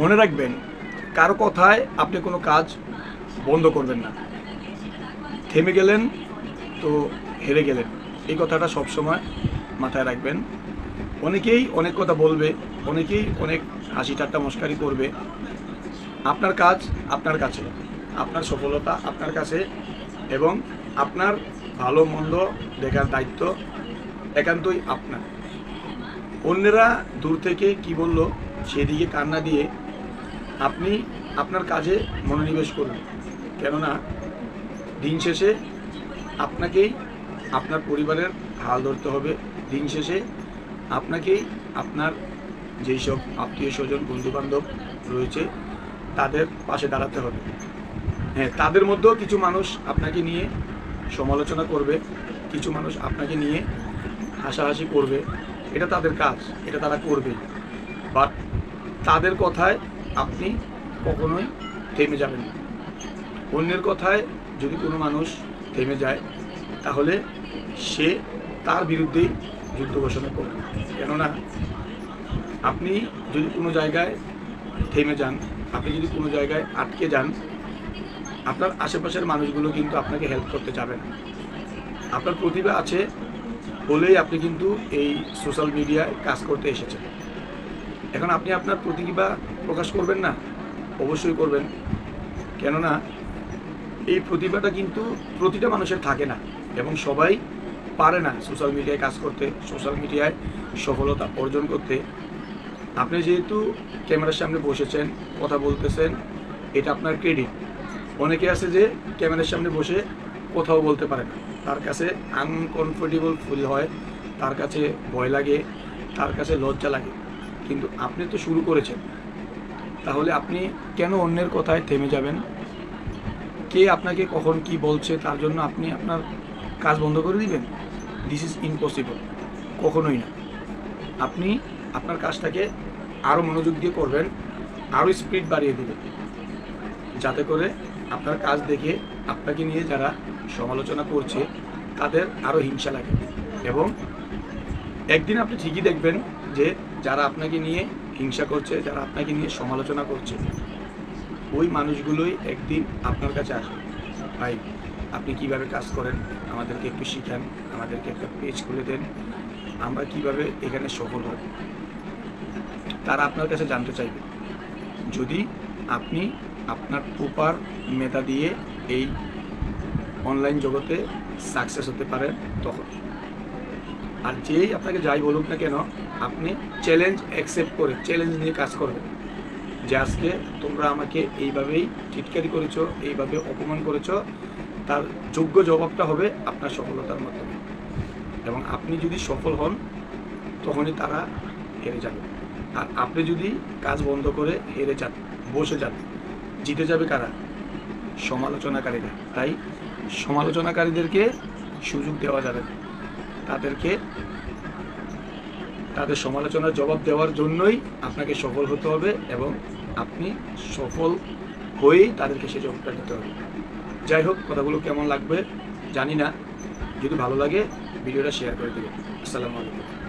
মনে রাখবেন, কারও কথায় আপনি কোনো কাজ বন্ধ করবেন না। থেমে গেলেন তো হেরে গেলেন। এই কথাটা সবসময় মাথায় রাখবেন। অনেকেই অনেক কথা বলবে, অনেকেই অনেক হাসি ঠাট্টা মস্কারি করবে। আপনার কাজ আপনার কাছে, আপনার সফলতা আপনার কাছে এবং আপনার ভালো মন্দ দেখার দায়িত্ব একান্তই আপনার। অন্যেরা দূর থেকে কি বলল, সেদিকে কান্না দিয়ে আপনি আপনার কাজে মনোনিবেশ করুন। কেননা দিন শেষে আপনাকেই আপনার পরিবারের হাল ধরতে হবে। দিন শেষে আপনাকেই আপনার যেই সব আত্মীয় স্বজন, বন্ধুবান্ধব রয়েছে, তাদের পাশে দাঁড়াতে হবে। হ্যাঁ তাদের মধ্যেও কিছু মানুষ আপনাকে নিয়ে সমালোচনা করবে, কিছু মানুষ আপনাকে নিয়ে হাসাহাসি করবে। এটা তাদের কাজ, এটা তারা করবে। বাট তাদের কথায় আপনি কখনোই থেমে যাবেন না। অন্যের কথায় যদি কোনো মানুষ থেমে যায়, তাহলে সে তার বিরুদ্ধেই যুদ্ধ ঘোষণা করবে। কেননা, আপনি যদি কোনো জায়গায় থেমে যান, আপনি যদি কোনো জায়গায় আটকে যান, আপনার আশেপাশের মানুষগুলো কিন্তু আপনাকে হেল্প করতে যাবে না। আপনার প্রতিভা আছে বলেই আপনি কিন্তু এই সোশ্যাল মিডিয়ায় কাজ করতে এসেছেন। এখন আপনি আপনার প্রতিভা প্রকাশ করবেন না? অবশ্যই করবেন। কেননা, এই প্রতিভাটা কিন্তু প্রতিটা মানুষের থাকে না এবং সবাই পারে না সোশ্যাল মিডিয়ায় কাজ করতে সোশ্যাল মিডিয়ায় সফলতা অর্জন করতে। আপনি যেহেতু ক্যামেরার সামনে বসেছেন, কথা বলতেছেন, এটা আপনার ক্রেডিট অনেকে আছে যে ক্যামেরার সামনে বসে কোথাও বলতে পারে না। তার কাছে আনকমফোর্টেবল ফিল হয়, তার কাছে ভয় লাগে, তার কাছে লজ্জা লাগে। কিন্তু আপনি তো শুরু করেছেন। তাহলে আপনি কেন অন্যের কথায় থেমে যাবেন? কে আপনাকে কখন কি বলছে, তার জন্য আপনি আপনার কাজ বন্ধ করে দিবেন? দিস ইজ ইম্পসিবল কখনোই না। আপনি আপনার কাজটাকে আরও মনোযোগ দিয়ে করবেন আরও স্পিড বাড়িয়ে দেবেন। যাতে করে আপনার কাজ দেখে আপনাকে নিয়ে যারা সমালোচনা করছে, তাদের আরও হিংসা লাগে। এবং একদিন আপনি ঠিকই দেখবেন যে যারা আপনাকে নিয়ে হিংসা করছে, যারা আপনাকে নিয়ে সমালোচনা করছে, ওই মানুষগুলোই একদিন আপনার কাছে আসবে। ভাই, আপনি কীভাবে কাজ করেন? আমাদেরকে একটু শিখান, আমাদেরকে একটা পেজ খুলে দেন। আমরা কীভাবে এখানে সফল হব? তারা আপনার কাছে জানতে চাইবে। যদি আপনি আপনার প্রপার মেধা দিয়ে এই অনলাইন জগতে সাকসেস হতে পারেন, তখন আর যেই আপনাকে যাই বলুক না কেন, আপনি চ্যালেঞ্জ অ্যাকসেপ্ট করে চ্যালেঞ্জ নিয়ে কাজ করবেন। যে আজকে তোমরা আমাকে এইভাবেই টিটকারি করেছ, এইভাবে অপমান করেছ, তার যোগ্য জবাবটা হবে আপনার সফলতার মাধ্যমে। এবং আপনি যদি সফল হন, তখনই তারা হেরে যাবে। আর আপনি যদি কাজ বন্ধ করে হেরে যান, বসে যান, জিতে যাবে কারা? সমালোচনাকারীরা। তাই সমালোচনাকারীদেরকে সুযোগ দেওয়া যাবে তাদেরকে তাদের সমালোচনার জবাব দেওয়ার জন্যই আপনাকে সফল হতে হবে এবং আপনি সফল হয়েই তাদেরকে সে জবাবটা দিতে হবে। যাই হোক, কথাগুলো কেমন লাগবে জানি না। যদি ভালো লাগে, ভিডিওটা শেয়ার করে দেবেন। আসসালামু আলাইকুম।